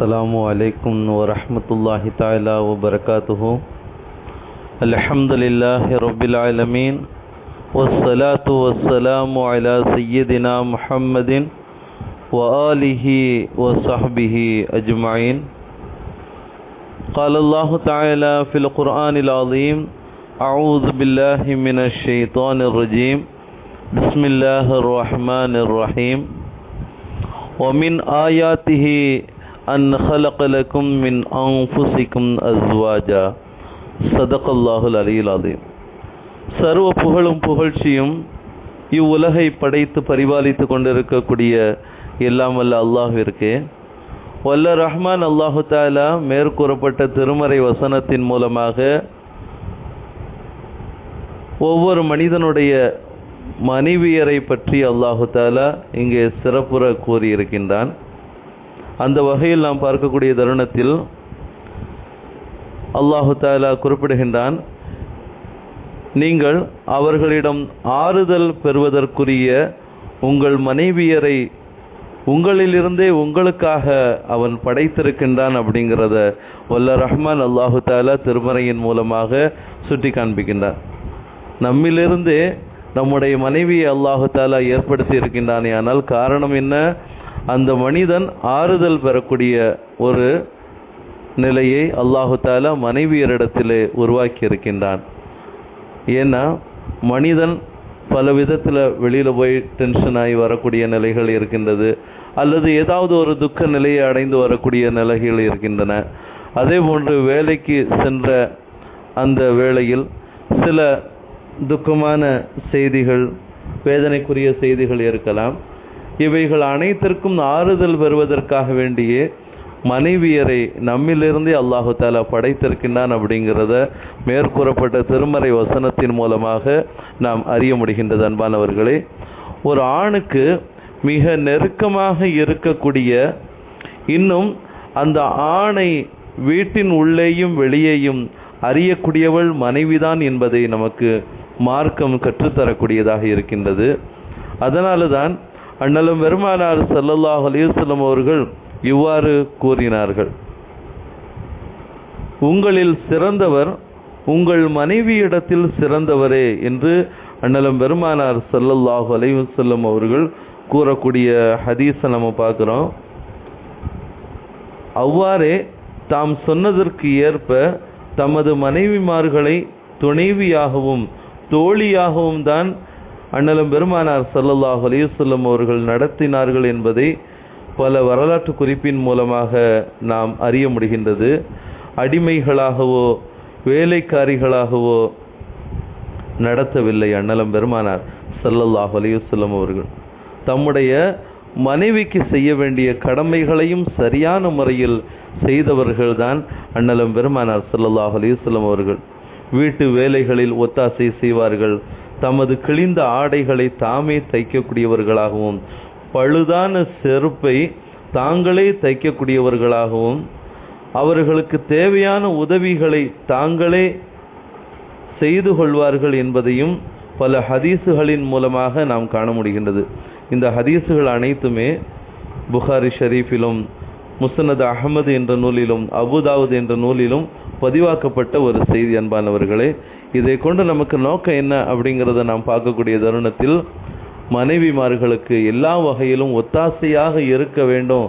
السلام عليكم ورحمة الله تعالى وبركاته الحمد لله رب العالمين والصلاة والسلام على سيدنا محمد وآله وصحبه أجمعين قال الله تعالى في القرآن العظيم أعوذ بالله من الشيطان الرجيم بسم الله الرحمن الرحيم ومن آياته أن خلق لكم من أنفسكم أزواجا صدق الله العلي العظيم சர்வ புகழும் புகழ்ச்சியும் இவ்வுலகை படைத்து பரிபாலித்து கொண்டிருக்கக்கூடிய எல்லாம் வல்ல அல்லாஹ்விற்கு வல்ல ரஹ்மான் அல்லாஹு தாலா மேற்கூறப்பட்ட திருமறை வசனத்தின் மூலமாக ஒவ்வொரு மனிதனுடைய மனைவியரை பற்றி அல்லாஹு தாலா இங்கே சிறப்புற கூறியிருக்கின்றான் அந்த வகையில் நாம் பார்க்கக்கூடிய தருணத்தில் அல்லாஹு தாலா குறிப்பிடுகின்றான் நீங்கள் அவர்களிடம் ஆறுதல் பெறுவதற்குரிய உங்கள் மனைவியரை உங்களிலிருந்தே உங்களுக்காக அவன் படைத்திருக்கின்றான் அப்படிங்கிறத வல்ல ரஹ்மான் அல்லாஹு தாலா திருமறையின் மூலமாக சுட்டி காண்பிக்கின்றான் நம்மிலிருந்தே நம்முடைய மனைவியை அல்லாஹு தாலா ஏற்படுத்தி இருக்கின்றானே ஆனால் காரணம் என்ன? அந்த மனிதன் ஆறுதல் பெறக்கூடிய ஒரு நிலையை அல்லாஹு தாலா மனைவியரிடத்திலே உருவாக்கி இருக்கின்றான் ஏன்னா மனிதன் பல விதத்தில் வெளியில் போய் டென்ஷன் ஆகி வரக்கூடிய நிலைகள் இருக்கின்றது அல்லது ஏதாவது ஒரு துக்க நிலையை அடைந்து வரக்கூடிய நிலைகள் இருக்கின்றன. அதே போன்று வேலைக்கு சென்ற அந்த வேளையில் சில துக்கமான செய்திகள் வேதனைக்குரிய செய்திகள் இருக்கலாம். இவைகள் அனைத்திற்கும் ஆறுதல் பெறுவதற்காக வேண்டியே மனைவியரை நம்மிலிருந்தே அல்லாஹு தாலா படைத்திருக்கின்றான் அப்படிங்கிறத மேற்கூறப்பட்ட திருமறை வசனத்தின் மூலமாக நாம் அறிய முடிகின்றது அன்பானவர்களே. ஒரு ஆணுக்கு மிக நெருக்கமாக இருக்கக்கூடிய இன்னும் அந்த ஆணை வீட்டின் உள்ளேயும் வெளியேயும் அறியக்கூடியவள் மனைவிதான் என்பதை நமக்கு மார்க்கம் கற்றுத்தரக்கூடியதாக இருக்கின்றது. அதனால தான் அண்ணலும் பெருமானார் சல்லல்லாஹ் அலிவசல்லம் அவர்கள் இவ்வாறு கூறினார்கள். உங்களில் சிறந்தவர் உங்கள் மனைவியிடத்தில் சிறந்தவரே என்று அண்ணலம் பெருமானார் சல்லல்லாஹு அலைவசல்லம் அவர்கள் கூறக்கூடிய ஹதீஸை நம்ம பார்க்குறோம். அவ்வாறே தாம் சொன்னதற்கு ஏற்ப தமது மனைவிமார்களை துணைவியாகவும் தோழியாகவும் தான் அண்ணலும் பெருமானார் சல்லல்லாஹ் அலையுசல்லம் அவர்கள் நடத்தினார்கள் என்பதை பல வரலாற்று குறிப்பின் மூலமாக நாம் அறிய முடிகின்றது. அடிமைகளாகவோ வேலைக்காரிகளாகவோ நடத்தவில்லை அண்ணலம் பெருமானார் சல்லல்லாஹ் அலையுசல்லம் அவர்கள். தம்முடைய மனைவிக்கு செய்ய வேண்டிய கடமைகளையும் சரியான முறையில் செய்தவர்கள்தான் அண்ணலம் பெருமானார் சல்லல்லாஹ் அலையுசல்லம் அவர்கள். வீட்டு வேலைகளில் ஒத்தாசை செய்வார்கள். தமது கிழிந்த ஆடைகளை தாமே தைக்கக்கூடியவர்களாகவும் பழுதான செருப்பை தாங்களே தைக்கக்கூடியவர்களாகவும் அவர்களுக்கு தேவையான உதவிகளை தாங்களே செய்து கொள்வார்கள் என்பதையும் பல ஹதீஸுகளின் மூலமாக நாம் காண முடிகின்றது. இந்த ஹதீஸுகள் அனைத்துமே புகாரி ஷரீஃபிலும் முசனது அகமது என்ற நூலிலும் அபுதாவுத் என்ற நூலிலும் பதிவாக்கப்பட்ட ஒரு செய்தி அன்பானவர்களே. இதை கொண்டு நமக்கு நோக்கம் என்ன அப்படிங்கிறத நாம் பார்க்கக்கூடிய தருணத்தில் மனைவிமார்களுக்கு எல்லா வகையிலும் ஒத்தாசையாக இருக்க வேண்டும்.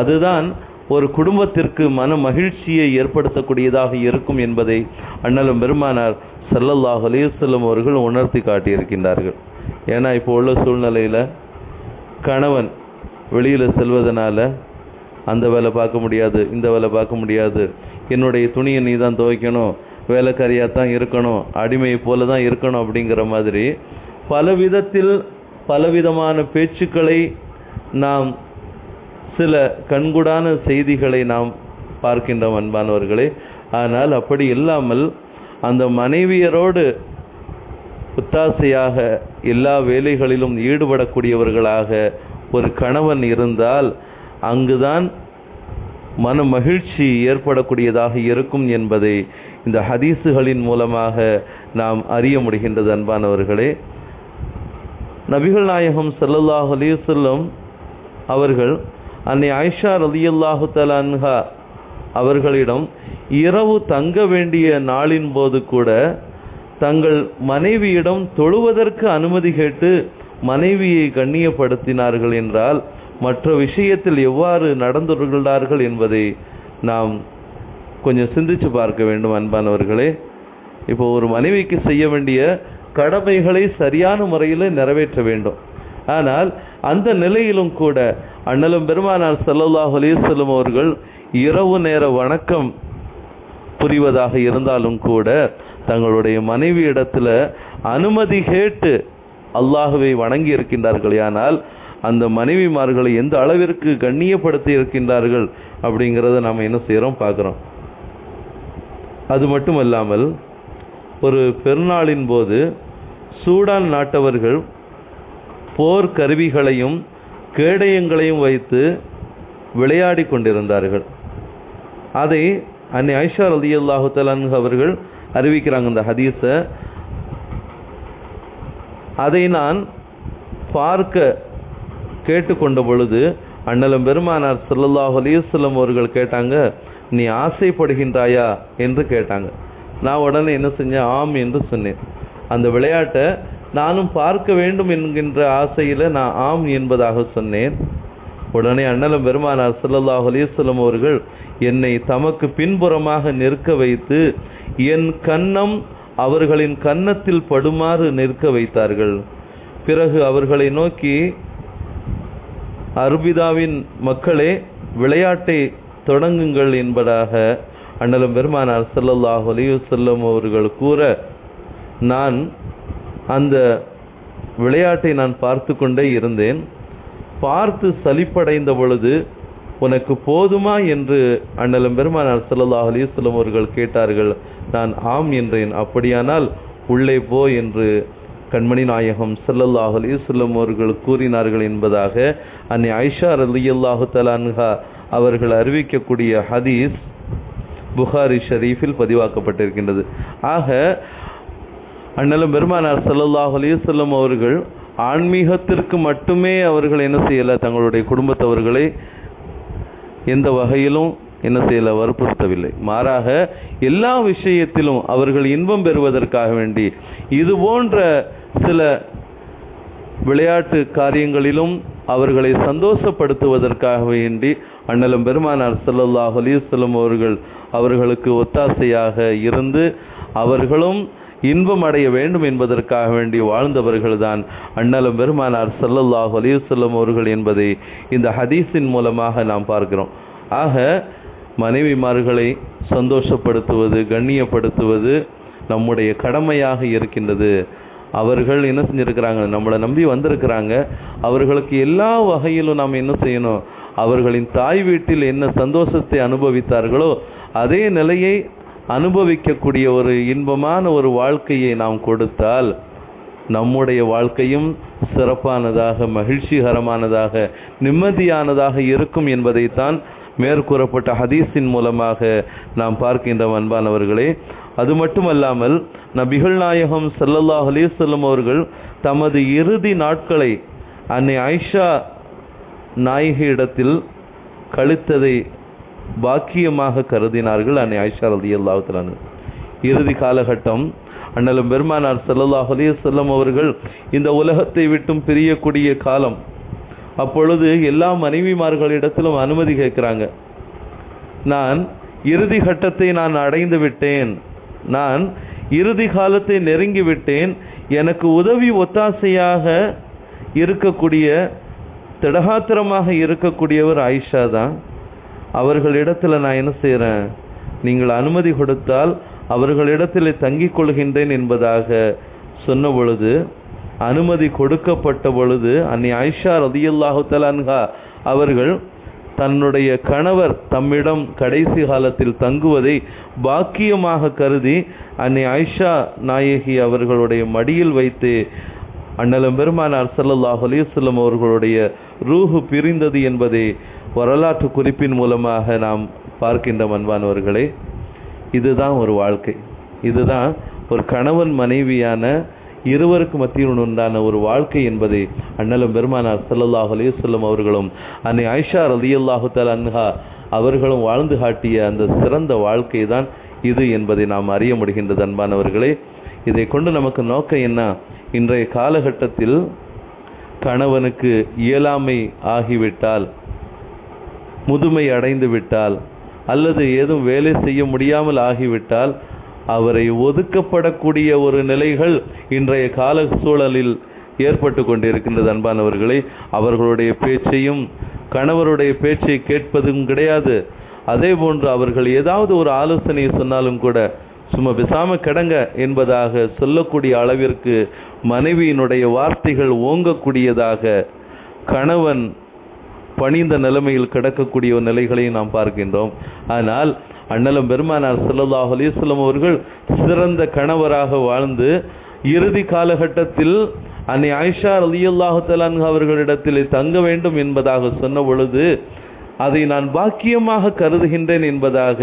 அதுதான் ஒரு குடும்பத்திற்கு மன மகிழ்ச்சியை ஏற்படுத்தக்கூடியதாக இருக்கும் என்பதை அண்ணலும் பெருமானார் சல்லல்லாஹ் அலிவசல்லம் அவர்கள் உணர்த்தி காட்டியிருக்கின்றார்கள். ஏன்னா இப்போ உள்ள சூழ்நிலையில் கணவன் வெளியில் செல்வதனால அந்த வேலை பார்க்க முடியாது இந்த வேலை பார்க்க முடியாது. என்னுடைய துணியை நீ தான் துவைக்கணும் வேலைக்காரியாக தான் இருக்கணும் அடிமையை போல தான் இருக்கணும் அப்படிங்கிற மாதிரி பல விதத்தில் பலவிதமான பேச்சுக்களை நாம் சில கண்கூடான செய்திகளை நாம் பார்க்கின்றோம் அன்பானவர்களே. ஆனால் அப்படி இல்லாமல் அந்த மனைவியரோடு ஒத்தாசையாக எல்லா வேலைகளிலும் ஈடுபடக்கூடியவர்களாக ஒரு கணவன் இருந்தால் அங்குதான் மன மகிழ்ச்சி ஏற்படக்கூடியதாக இருக்கும் என்பதை இந்த ஹதீஸுகளின் மூலமாக நாம் அறிய முடிகின்றது அன்பானவர்களே. நபிகள் நாயகம் சல்லல்லாஹ் அலிசல்லம் அவர்கள் அன்னை ஆயிஷா ரலியல்லாஹு தலான்ஹா அவர்களிடம் இரவு தங்க வேண்டிய நாளின் போது கூட தங்கள் மனைவியிடம் தொழுவதற்கு அனுமதி கேட்டு மனைவியை கண்ணியப்படுத்தினார்கள் என்றால் மற்ற விஷயத்தில் எவ்வாறு நடந்துள்ளார்கள் என்பதை நாம் கொஞ்சம் சிந்திச்சு பார்க்க வேண்டும் அன்பானவர்களே. இப்போ ஒரு மனைவிக்கு செய்ய வேண்டிய கடமைகளை சரியான முறையில் நிறைவேற்ற வேண்டும். ஆனால் அந்த நிலையிலும் கூட அண்ணலும் பெருமானார் ஸல்லல்லாஹு அலிசல்லும் அவர்கள் இரவு நேர வணக்கம் புரிவதாக இருந்தாலும் கூட தங்களுடைய மனைவி இடத்துல அனுமதி கேட்டு அல்லாஹுவை வணங்கி இருக்கின்றார்கள் ஆனால் அந்த மனைவிமார்களை எந்த அளவிற்கு கண்ணியப்படுத்தி இருக்கின்றார்கள் அப்படிங்கிறத நாம் என்ன செய்கிறோம் பார்க்குறோம். அது மட்டும் அல்லாமல் ஒரு பெருநாளின் போது சூடான் நாட்டவர்கள் போர் கருவிகளையும் கேடயங்களையும் வைத்து விளையாடி கொண்டிருந்தார்கள். அதை அன்னை ஐஷா ரலியல்லாஹு தலான் அவர்கள் அறிவிக்கிறாங்க இந்த ஹதீஸை. அதை நான் பார்க்க கேட்டுக்கொண்ட பொழுது அண்ணலும் பெருமானார் சல்லல்லாஹ் அலைஹி அவர்கள் கேட்டாங்க நீ ஆசைப்படுகின்றாயா? என்று கேட்டாங்க. நான் உடனே என்ன செஞ்சேன்? ஆம் என்று சொன்னேன். அந்த விளையாட்டை நானும் பார்க்க வேண்டும் என்கின்ற ஆசையில் நான் ஆம் என்பதாக சொன்னேன். உடனே அண்ணலம் பெருமானார் சல்லல்லாஹ் அலைஹி அவர்கள் என்னை தமக்கு பின்புறமாக நிற்க வைத்து என் கன்னம் அவர்களின் கன்னத்தில் படுமாறு நிற்க வைத்தார்கள். பிறகு அவர்களை நோக்கி அர்பிதாவின் மக்களே விளையாட்டை தொடங்குங்கள் என்பதாக அண்ணலும் பெருமானார் ஸல்லல்லாஹு அலைஹி அவர்கள் கூற நான் அந்த விளையாட்டை நான் பார்த்து கொண்டே இருந்தேன். பார்த்து சலிப்படைந்த பொழுது உனக்கு போதுமா? என்று அண்ணலும் பெருமானார் ஸல்லல்லாஹு அலைஹி அவர்கள் கேட்டார்கள். நான் ஆம் என்றேன். அப்படியானால் உள்ளே போ என்று கண்மணி நாயகம் சல்லல்லாஹ் அலைஹி அவர்கள் கூறினார்கள் என்பதாக அன்னை ஐஷா ரலியல்லாஹு தலான்ஹா அவர்கள் அறிவிக்கக்கூடிய ஹதீஸ் புகாரி ஷரீஃபில் பதிவாக்கப்பட்டிருக்கின்றது. ஆக அண்ணலும் பெருமானார் சல்லல்லாஹ் அலைஹி அவர்கள் ஆன்மீகத்திற்கு மட்டுமே அவர்கள் என்ன செய்யல? தங்களுடைய குடும்பத்தவர்களை எந்த வகையிலும் என்ன செய்யல? வற்புறுத்தவில்லை. மாறாக எல்லா விஷயத்திலும் அவர்கள் இன்பம் பெறுவதற்காக வேண்டி இது போன்ற சில விளையாட்டு காரியங்களிலும் அவர்களை சந்தோஷப்படுத்துவதற்காக வேண்டி அண்ணலம் பெருமானார் செல்லல்லாஹ் அலிசல்லம் அவர்கள் அவர்களுக்கு ஒத்தாசையாக இருந்து அவர்களும் இன்பம் அடைய வேண்டும் என்பதற்காக வேண்டி வாழ்ந்தவர்கள்தான் அண்ணலம் பெருமானார் செல்லல்லாஹ் அலிசல்லம் அவர்கள் என்பதை இந்த ஹதீஸின் மூலமாக நாம் பார்க்கிறோம். ஆக மனைவிமார்களை சந்தோஷப்படுத்துவது கண்ணியப்படுத்துவது நம்முடைய கடமையாக இருக்கின்றது. அவர்கள் என்ன செஞ்சுருக்கிறாங்க? நம்மளை நம்பி வந்திருக்கிறாங்க. அவர்களுக்கு எல்லா வகையிலும் நாம் என்ன செய்யணும்? அவர்களின் தாய் வீட்டில் என்ன சந்தோஷத்தை அனுபவித்தார்களோ அதே நிலையை அனுபவிக்கக்கூடிய ஒரு இன்பமான ஒரு வாழ்க்கையை நாம் கொடுத்தால் நம்முடைய வாழ்க்கையும் சிறப்பானதாக மகிழ்ச்சிகரமானதாக நிம்மதியானதாக இருக்கும் என்பதைத்தான் மேற்கூறப்பட்ட ஹதீஸின் மூலமாக நாம் பார்க்கின்ற அன்பானவர்களே அது மட்டுமல்லாமல் நபிகள் நாயகம் ஸல்லல்லாஹு அலிசல்லம் அவர்கள் தமது இறுதி நாட்களை அன்னை ஆயிஷா நாயகியிடத்தில் கழித்ததை பாக்கியமாக கருதினார்கள் அன்னை ஆயிஷா ரதி தஆலா இறுதி காலகட்டம் அண்ணலும் பெருமானார் சல்லல்லாஹ் அலிசல்லம் அவர்கள் இந்த உலகத்தை விட்டும் பிரியக்கூடிய காலம் அப்பொழுது எல்லா மனைவிமார்களிடத்திலும் அனுமதி கேட்குறாங்க. நான் இறுதி கட்டத்தை நான் அடைந்து விட்டேன். நான் இறுதி காலத்தை நெருங்கி விட்டேன். எனக்கு உதவி ஒத்தாசையாக இருக்கக்கூடிய திடகாத்திரமாக இருக்கக்கூடியவர் ஆயிஷா தான். அவர்களிடத்தில் நான் என்ன செய்கிறேன் நீங்கள் அனுமதி கொடுத்தால் அவர்களிடத்தில் தங்கிக் கொள்கின்றேன் என்பதாக சொன்ன பொழுது அனுமதி கொடுக்கப்பட்ட பொழுது அன்னை ஆயிஷா ரதியுல்லாஹு தலான்ஹா அவர்கள் தன்னுடைய கணவர் தம்மிடம் கடைசி காலத்தில் தங்குவதை பாக்கியமாக கருதி அன்னை ஆயிஷா நாயகி அவர்களுடைய மடியில் வைத்து அண்ணலம் பெருமானார் ஸல்லல்லாஹு அலிசல்லம் அவர்களுடைய ரூஹு பிரிந்தது என்பதை வரலாற்று குறிப்பின் மூலமாக நாம் பார்க்கின்ற மண்பானவர்களே இதுதான் ஒரு வாழ்க்கை. இதுதான் ஒரு கணவன் மனைவியான இருவருக்கு மத்தியில் உண்டான ஒரு வாழ்க்கை என்பதை அண்ணலும் பெருமானார் சல்லல்லாஹ் அலையுசல்லம் அவர்களும் அன்னை ஆயிஷா ரலியல்லாஹு தல் அன்ஹா அவர்களும் வாழ்ந்து காட்டிய அந்த சிறந்த வாழ்க்கை தான் இது என்பதை நாம் அறிய முடிகின்றது அன்பானவர்களே. இதை கொண்டு நமக்கு நோக்கம் என்ன? இன்றைய காலகட்டத்தில் கணவனுக்கு இயலாமை ஆகிவிட்டால் முதுமை அடைந்து விட்டால் அல்லது ஏதும் வேலை செய்ய முடியாமல் ஆகிவிட்டால் அவரை ஒதுக்கப்படக்கூடிய ஒரு நிலைகள் இன்றைய கால சூழலில் ஏற்பட்டு கொண்டிருக்கின்றது அன்பானவர்களே. அவர்களுடைய பேச்சையும் கணவருடைய பேச்சை கேட்பதும் கிடையாது. அதே போன்று அவர்கள் ஏதாவது ஒரு ஆலோசனையை சொன்னாலும் கூட சும்மா பேசாம கிடங்க என்பதாக சொல்லக்கூடிய அளவிற்கு மனைவியினுடைய வார்த்தைகள் ஓங்கக்கூடியதாக கணவன் பணிந்த நிலைமையில் கிடக்கக்கூடிய நிலைகளையும் நிலைகளை நாம் பார்க்கின்றோம். ஆனால் அண்ணலும் பெருமானார் ஸல்லல்லாஹு அலிஸ்லம் அவர்கள் சிறந்த கணவராக வாழ்ந்து இறுதி காலகட்டத்தில் அன்னை ஆயிஷா ரலியல்லாஹு தஆலா அவர்களிடத்தில் தங்க வேண்டும் என்பதாக சொன்ன பொழுது அதை நான் பாக்கியமாக கருதுகின்றேன் என்பதாக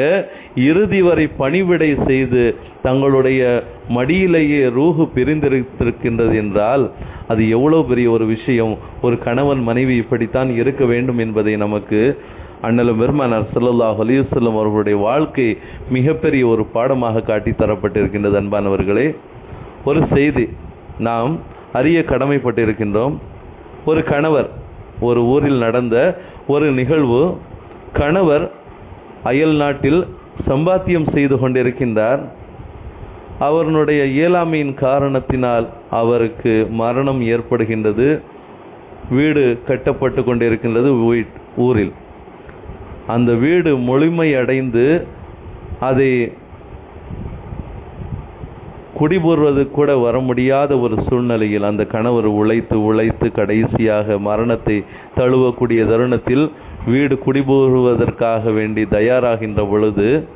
இறுதி வரை பணிவிடை செய்து தங்களுடைய மடியிலேயே ரூஹு பிரிந்திருக்கின்றது என்றால் அது எவ்வளவு பெரிய ஒரு விஷயம். ஒரு கணவன் மனைவி இப்படித்தான் இருக்க வேண்டும் என்பதை நமக்கு அண்ணலும் பெருமானார் ஸல்லல்லாஹு அலைஹி அவர்களுடைய வாழ்க்கை மிகப்பெரிய ஒரு பாடமாக காட்டி தரப்பட்டிருக்கின்றது அன்பானவர்களே. ஒரு செய்தி நாம் அறிய கடமைப்பட்டிருக்கின்றோம். ஒரு கணவர் ஒரு ஊரில் நடந்த ஒரு நிகழ்வு கணவர் அயல் நாட்டில் சம்பாத்தியம் செய்து கொண்டிருக்கின்றார். அவருடைய இயலாமையின் காரணத்தினால் அவருக்கு மரணம் ஏற்படுகின்றது. வீடு கட்டப்பட்டு கொண்டிருக்கின்றது ஊரில். அந்த வீடு முழுமையடைந்து அதை குடிபுறுவது கூட வர முடியாத ஒரு சூழ்நிலையில் அந்த கணவர் உழைத்து உழைத்து கடைசியாக மரணத்தை தழுவக்கூடிய தருணத்தில் வீடு குடிபுறுவதற்காக வேண்டி தயாராகின்ற பொழுது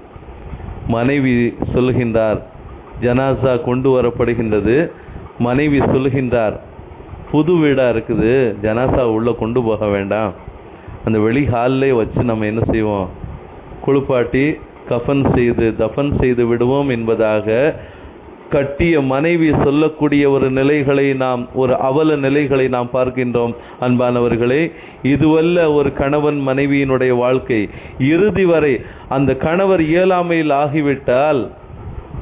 மனைவி சொல்கின்றார் ஜனாசா கொண்டு வரப்படுகின்றது. மனைவி சொல்கின்றார் புது வீடா இருக்குது ஜனாசா உள்ள கொண்டு போக வேண்டாம். அந்த வெளி ஹாலிலே வச்சு நம்ம என்ன செய்வோம்? குளிப்பாட்டி கஃபன் செய்து தஃபன் செய்து விடுவோம் என்பதாக கட்டிய மனைவி சொல்லக்கூடிய ஒரு நிலைகளை நாம் ஒரு அவல நிலைகளை நாம் பார்க்கின்றோம். அன்பானவர்களே இதுவல்ல ஒரு கணவன் மனைவியினுடைய வாழ்க்கை. இறுதி வரை அந்த கணவர் இயலாமையில் ஆகிவிட்டால்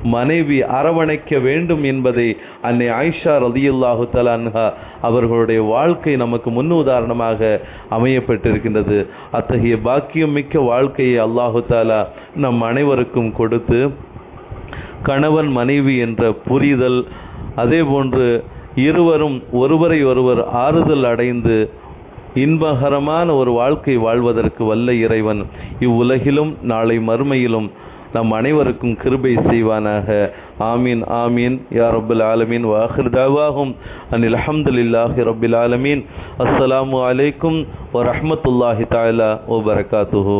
மனைவி அரவணைக்க வேண்டும் என்பதை அன்னை ஆயிஷா ரதியுல்லாஹு தலான்ஹா அன்ஹா அவர்களுடைய வாழ்க்கை நமக்கு முன் உதாரணமாக அமையப்பட்டிருக்கின்றது. அத்தகைய பாக்கியம் மிக்க வாழ்க்கையை அல்லாஹு தாலா நம் அனைவருக்கும் கொடுத்து கணவன் மனைவி என்ற புரிதல் அதே போன்று இருவரும் ஒருவரை ஒருவர் ஆறுதல் அடைந்து இன்பகரமான ஒரு வாழ்க்கை வாழ்வதற்கு வல்ல இறைவன். இவ்வுலகிலும் நாளை மறுமையிலும் நம் அனைவருக்கும் கிருபை செய்வானாக ஆமீன் ஆமீன் யா ரப்பல் ஆலமீன் வாஹிர் தாவாகும் அனில் அல்ஹம்துலில்லாஹி ரப்பில் ஆலமீன் அஸ்ஸலாமு அலைக்கும் வ ரஹ்மத்துல்லாஹி தஆலா வ பரகாத்துஹு